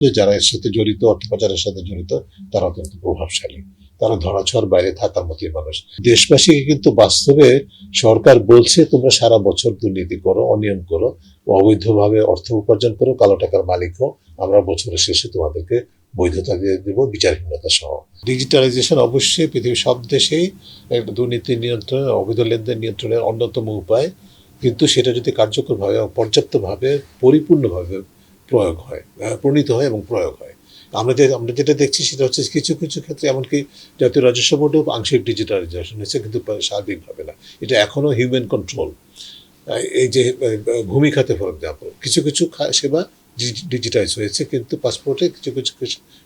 যে যারা এর সাথে জড়িত অর্থ পাচারের সাথে জড়িত তারা অত্যন্ত প্রভাবশালী। তারা ধরাছোঁয়ার বাইরে থাকার মতোই মানুষ। দেশবাসীকে কিন্তু বাস্তবে সরকার বলছে, তোমরা সারা বছর দুর্নীতি করো, অনিয়ম করো, অবৈধভাবে অর্থ উপার্জন করো, কালো টাকার মালিক হও। আমরা বছরের শেষে তোমাদেরকে বৈধতা দিয়ে দেব, বিচারহীনতা সহ। ডিজিটালাইজেশন অবশ্যই পৃথিবীর সব দেশেই দুর্নীতি নিয়ন্ত্রণ, অবৈধ লেনদেন নিয়ন্ত্রণের অন্যতম উপায়। কিন্তু সেটা যদি কার্যকরভাবে, পর্যাপ্তভাবে, পরিপূর্ণভাবে প্রয়োগ হয় প্রণীত হয় এবং প্রয়োগ হয়। আমরা যে আমরা যেটা দেখছি সেটা হচ্ছে কিছু কিছু ক্ষেত্রে এমনকি জাতীয় রাজস্ব বোর্ডেও আংশিক ডিজিটালাইজেশন হয়েছে কিন্তু সার্বিকভাবে না। এটা এখনও হিউম্যান কন্ট্রোল এই যে ভূমি খাতে ফরক দেওয়া কিছু কিছু সেবা ডিজিটাইজ হয়েছে কিন্তু পাসপোর্টে কিছু কিছু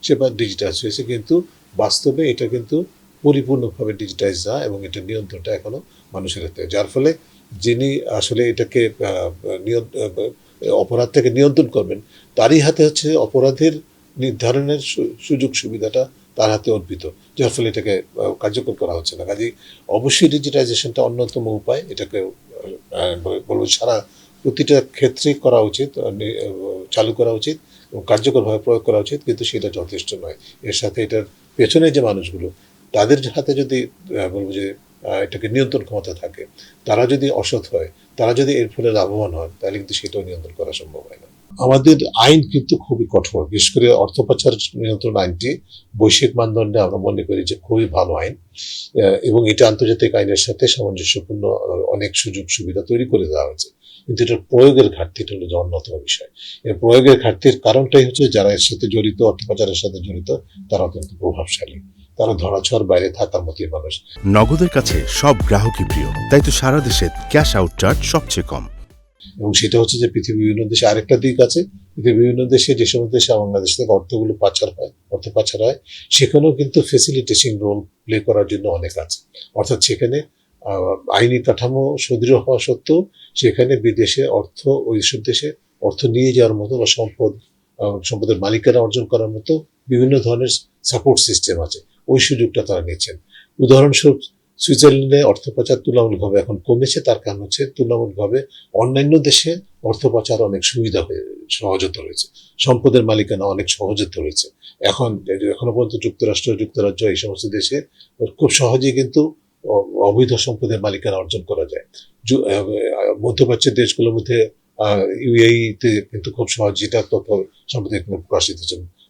সেবা ডিজিটাইজ হয়েছে কিন্তু বাস্তবে এটা কিন্তু পরিপূর্ণভাবে ডিজিটাইজ না এবং এটা নিয়ন্ত্রণটা এখনও মানুষের হাতে। যার ফলে যিনি আসলে এটাকে আহ, নিয়ন- আহ, অপরাধটাকে নিয়ন্ত্রণ করবেন, তারই হাতে হচ্ছে অপরাধের নির্ধারণের সুযোগ সুবিধাটা তার হাতে অর্পিত, যার ফলে এটাকে কার্যকর করা হচ্ছে না। কাজে অবশ্যই ডিজিটাইজেশনটা অন্যতম উপায়, এটাকে বলব সারা প্রতিটা ক্ষেত্রেই করা উচিত চালু করা উচিত এবং কার্যকরভাবে প্রয়োগ করা উচিত, কিন্তু সেটা যথেষ্ট নয়। এর সাথে এটার পেছনে যে মানুষগুলো, তাদের হাতে যদি বলব যে এটাকে নিয়ন্ত্রণ ক্ষমতা থাকে। তারা যদি অসৎ হয়, তারা যদি এর ফলে লাভবান হন তাহলে কিন্তু সেটাও নিয়ন্ত্রণ করা সম্ভব হয় না। আমাদের আইন কিন্তু খুবই কঠোর, বিশেষ করে অর্থ পাচার নিয়ন্ত্রণ আইনটি বৈশ্বিক মানদণ্ডে আমরা মনে করি যে খুবই ভালো আইন এবং এটা আন্তর্জাতিক আইনের সাথে সামঞ্জস্যপূর্ণ অনেক সুযোগ সুবিধা তৈরি করে দেওয়া হয়েছে। কিন্তু এটার প্রয়োগের ঘাটতিটা হলো যে অন্যতম বিষয়। এই প্রয়োগের ঘাটতির কারণটাই হচ্ছে যারা এর সাথে জড়িত অর্থ পাচারের সাথে জড়িত, তারা অত্যন্ত প্রভাবশালী। তারা ধরাছোঁয়ার বাইরে থাকার মতোই মানুষ। নগদের কাছে সব গ্রাহকই প্রিয় তাই তো সারা দেশে ক্যাশ আউট চার্জ সবচেয়ে কম। এবং সেটা হচ্ছে যে পৃথিবীর বিভিন্ন দেশে আরেকটা দিক আছে পৃথিবীর বিভিন্ন দেশে যে সমস্ত দেশে বাংলাদেশ থেকে অর্থগুলো পাচার হয় অর্থ পাচার হয় সেখানেও কিন্তু ফেসিলিটেশন রোল প্লে করার জন্য অনেক আছে। অর্থাৎ সেখানে আইনি কাঠামো সুদৃঢ় হওয়া সত্ত্বেও সেখানে বিদেশে অর্থ ওই সব দেশে অর্থ নিয়ে যাওয়ার মতো বা সম্পদ সম্পদের মালিকানা অর্জন করার মতো বিভিন্ন ধরনের সাপোর্ট সিস্টেম আছে। ওই সুযোগটা তারা নিচ্ছেন উদাহরণস্বরূপ, সুইজারল্যান্ডে অর্থ পাচার তুলনামূলকভাবে এখন কমেছে, তার কারণ হচ্ছে তুলনামূলকভাবে অন্যান্য দেশে অর্থ পাচার অনেক সুবিধা হয়ে সহজতা রয়েছে সম্পদের মালিকানা অনেক সহজত রয়েছে এখন, এখনও পর্যন্ত যুক্তরাষ্ট্র, যুক্তরাজ্য এই সমস্ত দেশে খুব সহজেই কিন্তু অবৈধ সম্পদের মালিকানা অর্জন করা যায়। মধ্যপ্রাচ্যের দেশগুলোর মধ্যে ইউএইতে কিন্তু খুব সহজ যেটা তথ্য সম্পদের এখানে প্রকাশিত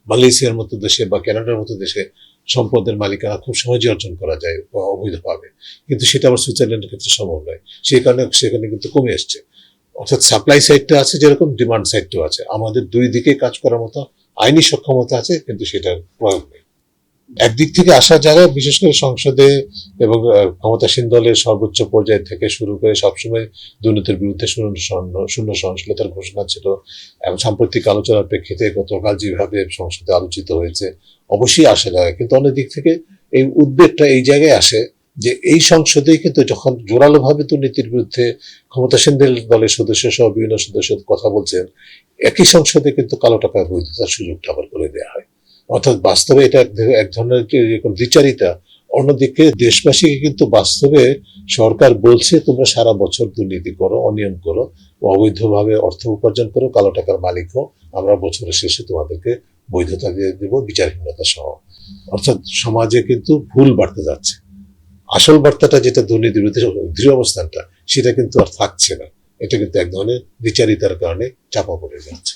মালয়েশিয়ার মতো দেশে বা কানাডার মতো দেশে সম্পদের মালিকানা খুব সহজে অর্জন করা যায় অবৈধ অবৈধভাবে কিন্তু সেটা আবার সুইজারল্যান্ডের ক্ষেত্রে সম্ভব নয়। সেই কারণে সেখানে কিন্তু কমে এসছে। অর্থাৎ সাপ্লাই সাইডটা আছে যেরকম, ডিমান্ড সাইডটাও আছে। আমাদের দুই দিকে কাজ করার মতো আইনি সক্ষমতা আছে, কিন্তু সেটার প্রয়োগ নেই। একদিক থেকে আসা যারা বিশেষ করে সংসদে এবং ক্ষমতাসীন দলের সর্বোচ্চ পর্যায় থেকে শুরু করে সবসময় দুর্নীতির বিরুদ্ধে শূন্য সহন- শূন্য সহনশীলতার ঘোষণা ছিল এবং সাম্প্রতিক আলোচনার প্রেক্ষিতে গতকাল যেভাবে সংসদে আলোচিত হয়েছে, অবশ্যই আসা যায় কিন্তু অনেক দিক থেকে এই উদ্বেগটা এই জায়গায় আসে যে এই সংসদে কিন্তু যখন জোরালোভাবে দুর্নীতির বিরুদ্ধে ক্ষমতাসীন দল- দলের সদস্য সহ বিভিন্ন সদস্য কথা বলছেন, একই সংসদে কিন্তু কালো টাকার বৈধতার সুযোগটা আবার করে দেওয়া হয়। অর্থাৎ বাস্তবে এটা এক ধরনের- দ্বিচারিতা। অন্যদিকে দেশবাসীকে কিন্তু বাস্তবে সরকার বলছে, তোমরা সারা বছর দুর্নীতি করো, অনিয়ম করো, অবৈধভাবে অর্থ উপার্জন করো, কালো টাকার মালিক হও। আমরা বছরের শেষে তোমাদেরকে বৈধতা দিয়ে দেব, বিচারহীনতা সহ। অর্থাৎ সমাজে কিন্তু ভুল বাড়তে যাচ্ছে। আসল বার্তাটা যেটা দুর্নীতির বিরুদ্ধে দৃঢ় অবস্থানটা, সেটা কিন্তু আর থাকছে না। এটা কিন্তু এক ধরনের বিচারিতার কারণে চাপা পড়ে যাচ্ছে।